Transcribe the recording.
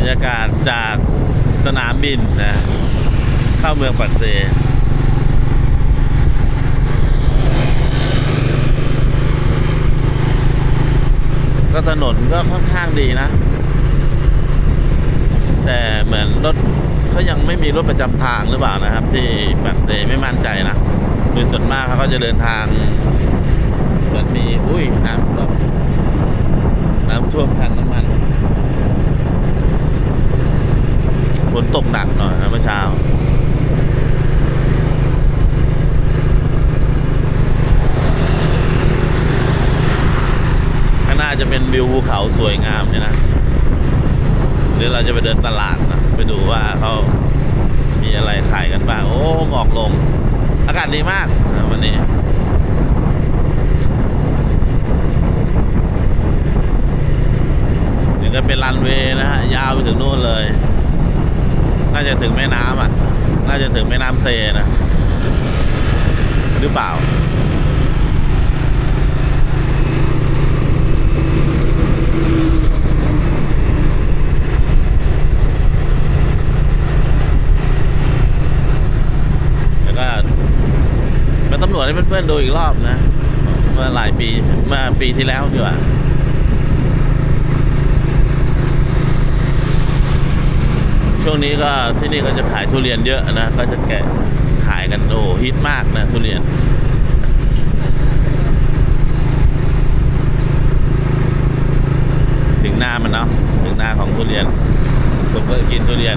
รรยากาศจากสนามบินนะเข้าเมืองปักเซก็ถนนก็ค่อนข้างดีนะ แต่เหมือนรถเขายังไม่มีรถประจำทางหรือเปล่านะครับ ที่ปักเซไม่มั่นใจนะโดยส่วนมากเขาก็จะเดินทางเหมือนมี อุ้ยน้ำท่วมน้ำท่วมทางน้ำมัน ฝนตกหนักหน่อยนะเมื่อเช้าข้างหน้าจะเป็นวิวภูเขาสวยงามเนี่ยนะเดี๋ยวเราจะไปเดินตลาดนะไปดูว่าเขามีอะไรขายกันบ้างโอ้หมอกลง อากาศดีมากนะวันนี้ก็เป็นรันเวย์นะฮะ ยาวไปถึงนู่นเลย น่าจะถึงแม่น้ำอะ น่าจะถึงแม่น้ำเซนะ หรือเปล่าแล้วก็เป็นตำรวจให้เพื่อนๆดูอีกรอบนะ เมื่อหลายปีเมื่อปีที่แล้วดีกว่า ช่วงนี้ก็ที่นี่ก็จะขายทุเรียนเยอะนะ ก็จะแกะขายกันโอ้ฮิตมากนะทุเรียนถึงหน้ามันเนาะถึงหน้าของทุเรียนผมก็กินทุเรียน